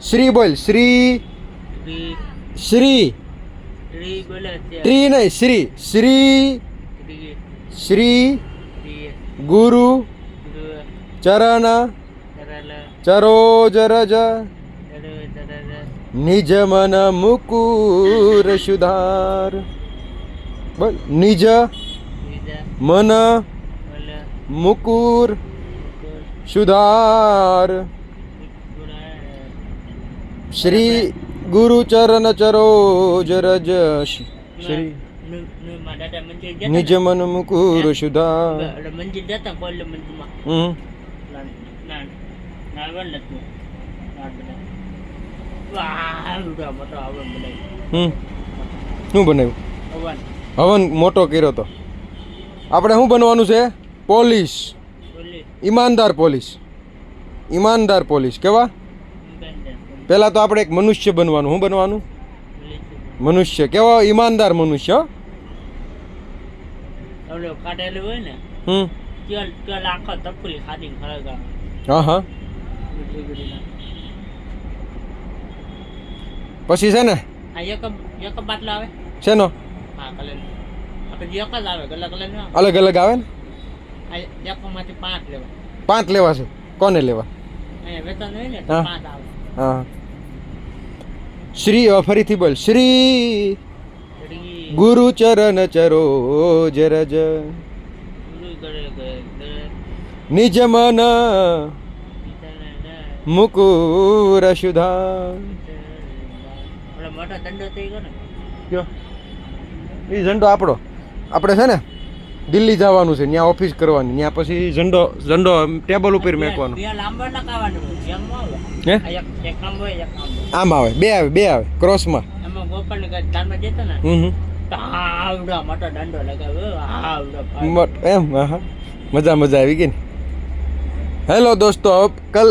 શ્રી બોલ, શ્રી. શ્રી. ટ્રી નહીં, શ્રી. શ્રી. શ્રી. ગુરુ. ચરણ. ચરોજ રજ. નિજ મન મુકુર સુધાર. નિજ મન મુકુર સુધાર. શ્રી ગુરુ ચરણ ચરોજ રજ શ્રી નિજ મન મુકુર હમ. શું બનાવ્યું? હવન. મોટો કર્યો તો. આપણે શું બનવાનું છે? પોલીસ. ઈમાનદાર પોલીસ. ઈમાનદાર પોલીસ. કેવા? પહેલાં તો આપણે એક મનુષ્ય બનવાનું. શું બનવાનું? મનુષ્ય. કેવો ઈમાનદાર મનુષ્ય કાઢેલું હોય ને હમ. હા હા. પછી છે ને? શેનો? અલગ અલગ આવે ને? પાંચ લેવા. પાંચ લેવા છે. કોને લેવા? વેતન હોય ને. પાંચ આવે. હા. શ્રી ફરીથી બોલ. શ્રી ગુરુ ચરણ ચરો રજ ગુરુ કરે કરે કરે નિજ મન મુકુર સુધા મોટો દંડો થઈ ગયો ને. એ ઝંડો આપણો. આપણે છે ને દિલ્હી જવાનું છે ત્યાં ઓફિસ કરવાની ત્યાં પછી ઝંડો ઝંડો ટેબલ ઉપર મેકવાનો. હે? આમ આવે બે આવે બે આવે ક્રોસમાં એમાં હા મજા મજા આવી ગઈ ને. હેલો દોસ્તો કલ